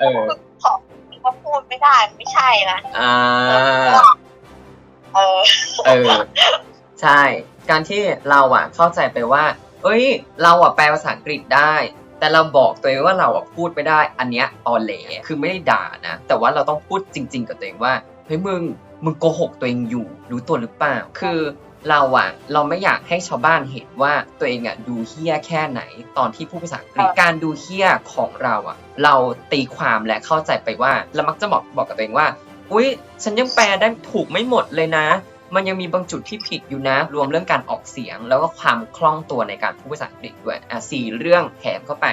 เออขอก็พูดไม่ได้ไม่ใช่นะอ่าเออเออใช่ การที่เราอะเข้าใจไปว่า เอ้ย เราอะแปลภาษาอังกฤษได้ แต่เราบอกตัวเองว่าเราอะพูดไม่ได้ อันเนี้ยตอแหลคือไม่ได้ด่านะ แต่ว่าเราต้องพูดจริง ๆ กับตัวเองว่าเฮ้ยมึงมึงโกหกตัวเองอยู่ รู้ตัวหรือเปล่า คือ เราอะเราไม่อยากให้ชาวบ้านเห็นว่าตัวเองอะดูเฮี้ยแค่ไหน ตอนที่พูดภาษาอังกฤษค่ะการดูเฮี้ยของเราอะเราตีความและเข้าใจไปว่าเรามักจะบอกบอกกับตัวเองว่า อุ้ยฉันยังแปลได้ถูกไม่หมดเลยนะ มันยังมีบางจุดที่ผิดอยู่นะ รวมเรื่องการออกเสียง แล้วก็ความคล่องตัวในการพูดภาษาอังกฤษด้วยอะสี่เรื่องแถมเข้าไป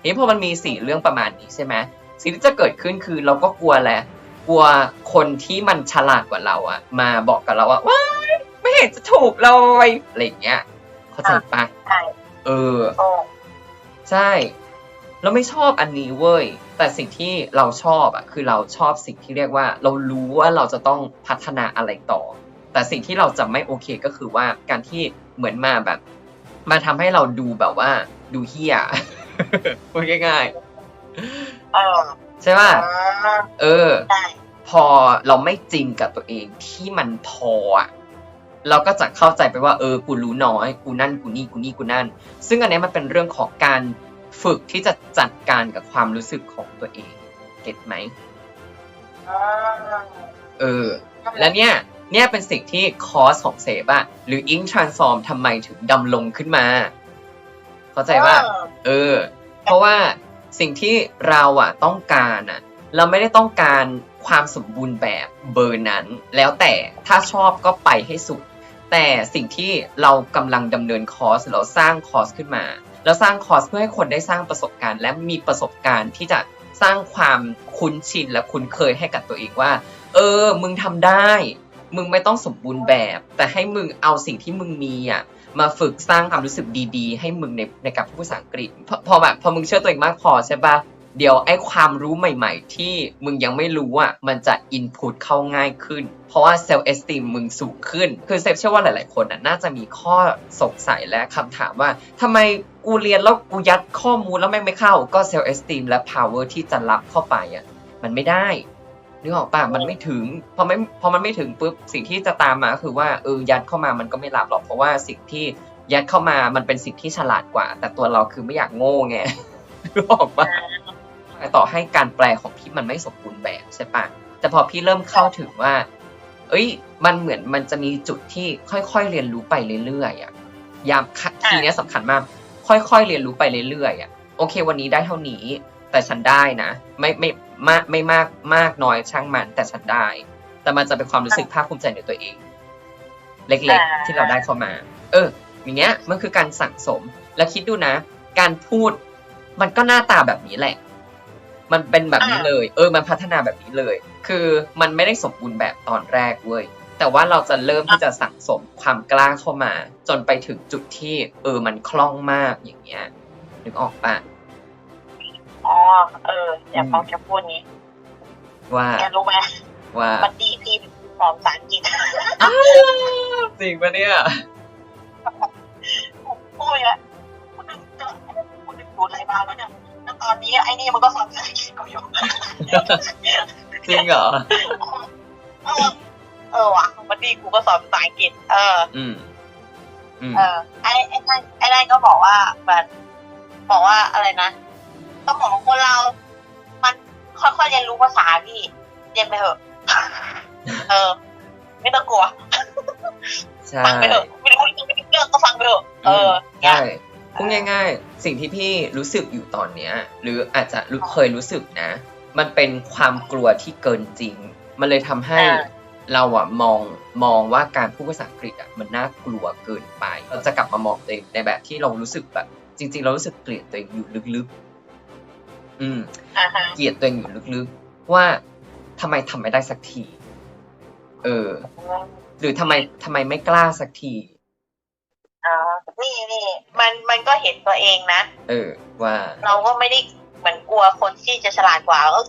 ทีนี้พอมันมีสี่เรื่องประมาณนี้ใช่ไหมสิ่งที่จะเกิดขึ้นคือเราก็กลัวแหละกลัวคนที่มันฉลาดกว่าเราอะมาบอกกับเราว่าว้ายไม่ เห็นจะถูกเลยอะไรอย่างเงี้ย เข้าใจปะใช่เออโอ้ใช่ เราไม่ชอบอันนี้เว้ย แต่สิ่งที่เราชอบอะคือเราชอบสิ่งที่เรียกว่า เรารู้ว่าเราจะต้องพัฒนาอะไรต่อ แต่สิ่งที่เราจะไม่โอเคก็คือว่าการที่เหมือนมาแบบ มาทำให้เราดูแบบว่า ดูเฮี้ยพูดง่ายเออๆใช่ป่ะอ่าเออได้พอเราไม่จริงกับตัวเองที่มันพออะ เราก็จะเข้าใจไปว่าเออกูรู้น้อย กูนั่นกูนี่กูนี่กูนั่น ซึ่งอันเนี้ยมันเป็นเรื่องของการฝึกที่จะจัดการกับความรู้สึกของตัวเองเก็ตไหมอ่าเออ และเนี่ยเนี่ยเป็นสิ่งที่คอร์สของเซฟอะหรือ Ink Transform ทำไมถึงดำลงขึ้นมา เข้าใจว่า เออ เพราะว่าสิ่งที่เราอะต้องการอะเราไม่ได้ต้องการความสมบูรณ์แบบเบอร์นั้น แล้วแต่ถ้าชอบก็ไปให้สุด แต่สิ่งที่เรากำลังดำเนินคอร์สเราสร้างคอร์สขึ้นมาเราสร้างคอร์สเพื่อให้คนได้สร้างประสบการณ์ และมีประสบการณ์ที่จะสร้างความคุ้นชินและคุ้นเคยให้กับตัวเองว่า เออ มึงทำได้ มึงไม่ต้องสมบูรณ์แบบ แต่ให้มึงเอาสิ่งที่มึงมีอะมาฝึกสร้างความรู้สึกดีๆ ให้มึงในในการพูดภาษาอังกฤษพอพอแบบพอมึงเชื่อตัวเองมากพอใช่ปะ เดี๋ยวไอ้ความรู้ใหม่ ๆ ที่มึงยังไม่รู้อะมันจะอินพุตเข้าง่ายขึ้น เพราะว่าเซลล์เอสติมมึงสูงขึ้น คือเซฟเชื่อว่าหลาย ๆ คนน่ะน่าจะมีข้อสงสัยและคำถามว่าทำไมกูเรียนแล้วกูยัดข้อมูลแล้วแม่งไม่เข้า ก็เซลล์เอสติมและ power ที่จะรับเข้าไปอะมันไม่ได้นึกออกป่ะมันไม่ถึงพอไม่พอมันไม่ถึงปุ๊บสิ่งที่จะตามมาคือว่าเออยัดเข้ามามันก็ไม่รับหรอกเพราะว่าสิ่งที่ยัดเข้ามามันเป็นสิ่งที่ฉลาดกว่า แต่ตัวเราคือไม่อยากโง่ไงนึกออกป่ะ ต่อให้การแปลของพี่มันไม่สมบูรณ์แบบใช่ปะแต่พอพี่เริ่มเข้าถึงว่า เอ้ย มันเหมือนมันจะมีจุดที่ค่อยๆเรียนรู้ไปเรื่อยๆอะยามค่ะทีเนี้ยสำคัญมาก ค่อยๆเรียนรู้ไปเรื่อยๆอะโอเค วันนี้ได้เท่านี้ แต่ฉันได้นะ ไม่ไม่มากไม่มากมากน้อยช่างมันแต่ฉันได้ แต่มันจะเป็นความรู้สึกภาคภูมิใจในตัวเอง เล็กๆ ที่เราได้เข้ามา เออ อย่างเงี้ยมันคือการสั่งสม แล้วคิดดูนะ การพูดมันก็หน้าตาแบบนี้แหละ มันเป็นแบบนี้เลย เออ มันพัฒนาแบบนี้เลย คือมันไม่ได้สมบูรณ์แบบตอนแรกเว้ย แต่ว่าเราจะเริ่มที่จะสั่งสมความกล้าเข้ามา จนไปถึงจุดที่ เออ มันคล่องมากอย่างเงี้ย นึกออกปะอ๋อ เออ อย่าฟังแกพูดนี้ ว่าแกรู้ไหมว่า มันดีพี่สอนภาษาอังกฤษอ้าวจริงปะเนี่ย ตอนนี้ไอ้นี่มันก็สอนภาษาอังกฤษกูอยู่จริงเหรอเออเออว่ะมันดีกูก็สอนภาษาอังกฤษ เอออืมอืมเออไอ้ไอ้นั่นไอ้นั่นก็บอกว่าแบบบอกว่าอะไรนะสมองคนเรา มันค่อยๆเรียนรู้ภาษาพี่เรียนไปเถอะ เออ ไม่ต้องกลัวใช่ฟังไปเถอะไม่รู้ไม่รู้เรื่องก็ฟังไปเถอะเออเนี่ยใช่ พูดง่ายๆ สิ่งที่พี่รู้สึกอยู่ตอนเนี้ย หรืออาจจะรู้เคยรู้สึกนะ มันเป็นความกลัวที่เกินจริง มันเลยทำให้อ่าเราอะมองมองว่าการพูดภาษาอังกฤษอะมันน่ากลัวเกินไป เราจะกลับมามองตัวเองในแบบที่เรารู้สึกแบบ จริง ๆ เรารู้สึกเกลียดตัวเองอยู่ลึกๆ อืมอ่าฮะเกลียดตัวเองอยู่ลึกๆ ว่าทำไมทำไม่ได้สักที เออ หรือทำไมทำไมไม่กล้าสักที อ่านี่นี่มันมันก็เห็นตัวเองนะ เออ ว่า เราก็ไม่ได้เหมือนกลัวคนที่จะฉลาดกว่าก็